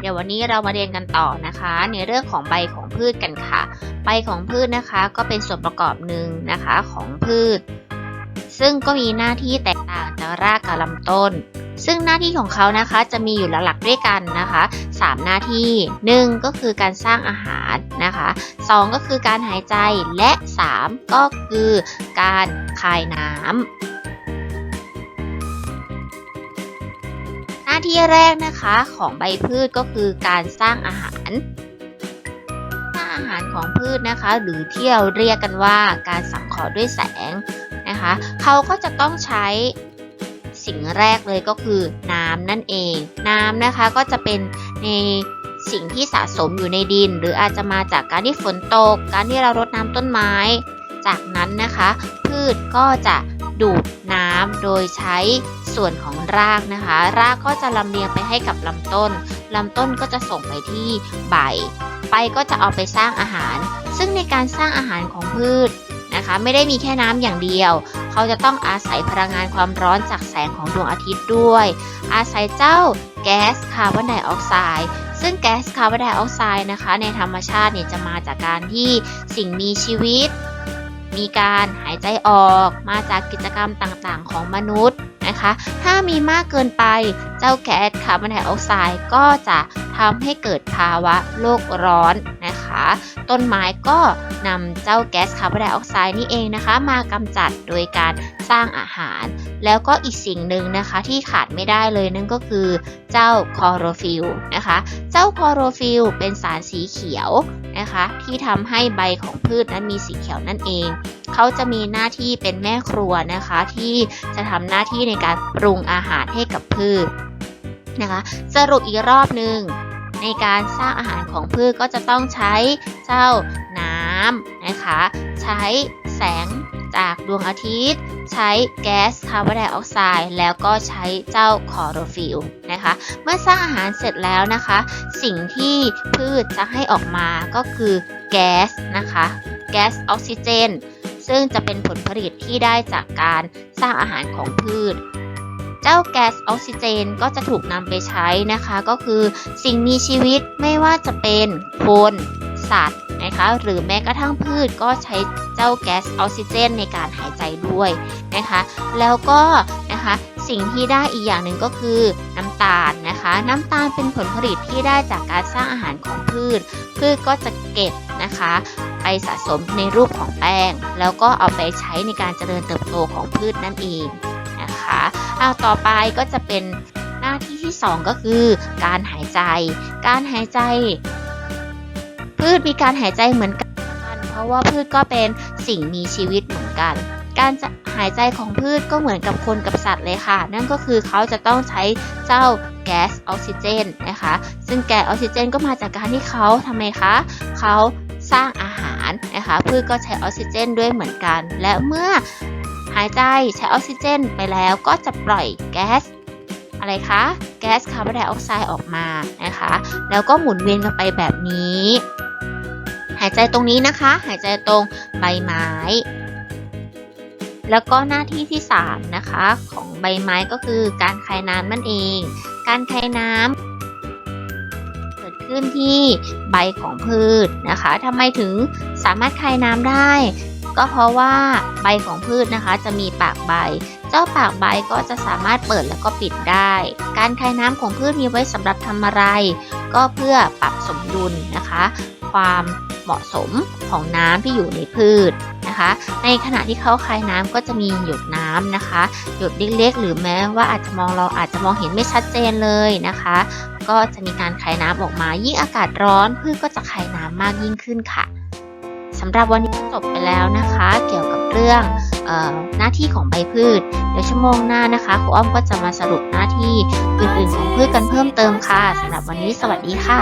เดี๋ยววันนี้เรามาเรียนกันต่อนะคะ ในเรื่องของใบของพืชกันค่ะ ใบของพืชนะคะก็เป็นส่วนประกอบหนึ่งนะคะของพืช ซึ่งก็มีหน้าที่แตกต่างจากรากกับลำต้น ซึ่งหน้าที่ของเขานะคะจะมีอยู่หลักๆด้วยกันนะคะ 3 หน้าที่ 1 ก็คือการสร้างอาหารนะคะ 2 ก็คือการหายใจและ 3 ก็คือการคายน้ำาที่แรกนะคะของใบพืชก็คือการสร้างอาหารสร้างอาหารของพืชนะคะ หรือที่เราเรียกกันว่าการสังเคราะห์ด้วยแสงนะคะเขาก็จะต้องใช้สิ่งแรกเลยก็คือน้ำนั่นเอง น้ำนะคะก็จะเป็นในสิ่งที่สะสมอยู่ในดิน หรืออาจจะมาจากการที่ฝนตก การที่เรารดน้ำต้นไม้ จากนั้นนะคะ พืชก็จะ ดูดน้ำโดยใช้ส่วนของรากนะคะ รากก็จะลำเลียงไปให้กับลำต้นลำต้นก็จะส่งไปที่ใบ ใบก็จะเอาไปสร้างอาหาร ซึ่งในการสร้างอาหารของพืชนะคะ ไม่ได้มีแค่น้ำอย่างเดียว เขาจะต้องอาศัยพลังงานความร้อนจากแสงของดวงอาทิตย์ด้วย อาศัยเจ้าแก๊สคาร์บอนไดออกไซด์ซึ่งแก๊สคาร์บอนไดออกไซด์นะคะ ในธรรมชาติเนี่ยจะมาจากการที่สิ่งมีชีวิต มีการหายใจออกมาจากกิจกรรมต่างๆ ของมนุษย์นะคะ ถ้ามีมากเกินไปเจ้าแก๊สคาร์บอนไดออกไซด์ก็จะทำให้เกิดภาวะโลกร้อนนะคะ ต้นไม้ก็นำเจ้าแก๊สคาร์บอนไดออกไซด์นี่เองนะคะ มากำจัดโดยการสร้างอาหาร แล้วก็อีกสิ่งหนึ่งนะคะที่ขาดไม่ได้เลยนั่นก็คือเจ้าคอโรฟิลนะคะ เจ้าคอโรฟิลเป็นสารสีเขียวนะคะ ที่ทำให้ใบของพืชนั้นมีสีเขียวนั่นเองเขาจะมีหน้าที่เป็นแม่ครัวนะคะ ที่จะทำหน้าที่ในการปรุงอาหารให้กับพืชนะคะ สรุปอีกรอบหนึ่ง ในการสร้างอาหารของพืชก็จะต้องใช้เจ้าน้ำนะคะ ใช้แสงจากดวงอาทิตย์ ใช้แก๊สคาร์บอนไดออกไซด์แล้วก็ใช้เจ้าคอโรฟิลนะคะ เมื่อสร้างอาหารเสร็จแล้วนะคะ สิ่งที่พืชจะให้ออกมาก็คือแก๊สนะคะ แก๊สออกซิเจนซึ่งจะเป็นผลผลิตที่ได้จากการสร้างอาหารของพืช เจ้าแก๊สออกซิเจนก็จะถูกนำไปใช้นะคะ ก็คือสิ่งมีชีวิตไม่ว่าจะเป็นคนสัตว์นะคะหรือแม้กระทั่งพืชก็ใช้เจ้าแก๊สออกซิเจนในการหายใจด้วยนะคะแล้วก็นะคะสิ่งที่ได้อีกอย่างหนึ่งก็คือน้ำตาลนะคะ น้ำตาลเป็นผลผลิตที่ได้จากการสร้างอาหารของพืช พืชก็จะเก็บนะคะ ไปสะสมในรูปของแป้ง แล้วก็เอาไปใช้ในการเจริญเติบโตของพืชนั่นเอง เอาต่อไปก็จะเป็นหน้าที่ที่ 2 ก็คือการหายใจ การหายใจ พืชมีการหายใจเหมือนกัน เพราะว่าพืชก็เป็นสิ่งมีชีวิตเหมือนกัน การจะหายใจของพืชก็เหมือนกับคนกับสัตว์เลยค่ะ นั่นก็คือเขาจะต้องใช้เจ้าแก๊สออกซิเจนนะคะ ซึ่งแก๊สออกซิเจนก็มาจากการที่เขาทำไมคะเขาสร้างอาหารนะคะพืชก็ใช้ออกซิเจนด้วยเหมือนกัน และเมื่อ หายใจใช้ออกซิเจนไปแล้วก็จะปล่อยแก๊สอะไรคะ แก๊สคาร์บอนไดออกไซด์ออกมานะคะ แล้วก็หมุนเวียนกันไปแบบนี้ หายใจตรงนี้นะคะ หายใจตรงใบไม้ แล้วก็หน้าที่ที่ 3 นะคะ ของใบไม้ก็คือการคายน้ำนั่นเอง การคายน้ำเกิดขึ้นที่ใบของพืชนะคะทำไมถึงสามารถคายน้ำได้ ก็เพราะว่าใบของพืชนะคะจะมีปากใบ เจ้าปากใบก็จะสามารถเปิดแล้วก็ปิดได้ การคายน้ำของพืชมีไว้สำหรับทำอะไร ก็เพื่อปรับสมดุลนะคะ ความเหมาะสมของน้ำที่อยู่ในพืชนะคะ ในขณะที่เขาคายน้ำก็จะมีหยดน้ำนะคะ หยดเล็กๆหรือแม้ว่าอาจจะมองเราอาจจะมองเห็นไม่ชัดเจนเลยนะคะ ก็จะมีการคายน้ำออกมา ยิ่งอากาศร้อนพืชก็จะคายน้ำมากยิ่งขึ้นค่ะำหรับวันนี้จบไปแล้วนะคะ เกี่ยวกับเรื่องออหน้าที่ของใบพืช เดี๋ยวชั่วโมงหน้านะคะครูอ้อมก็จะมาสรุปหน้าที่อื่นๆของพืชกันเพิ่มเติมค่ะสำหรับวันนี้สวัสดีค่ะ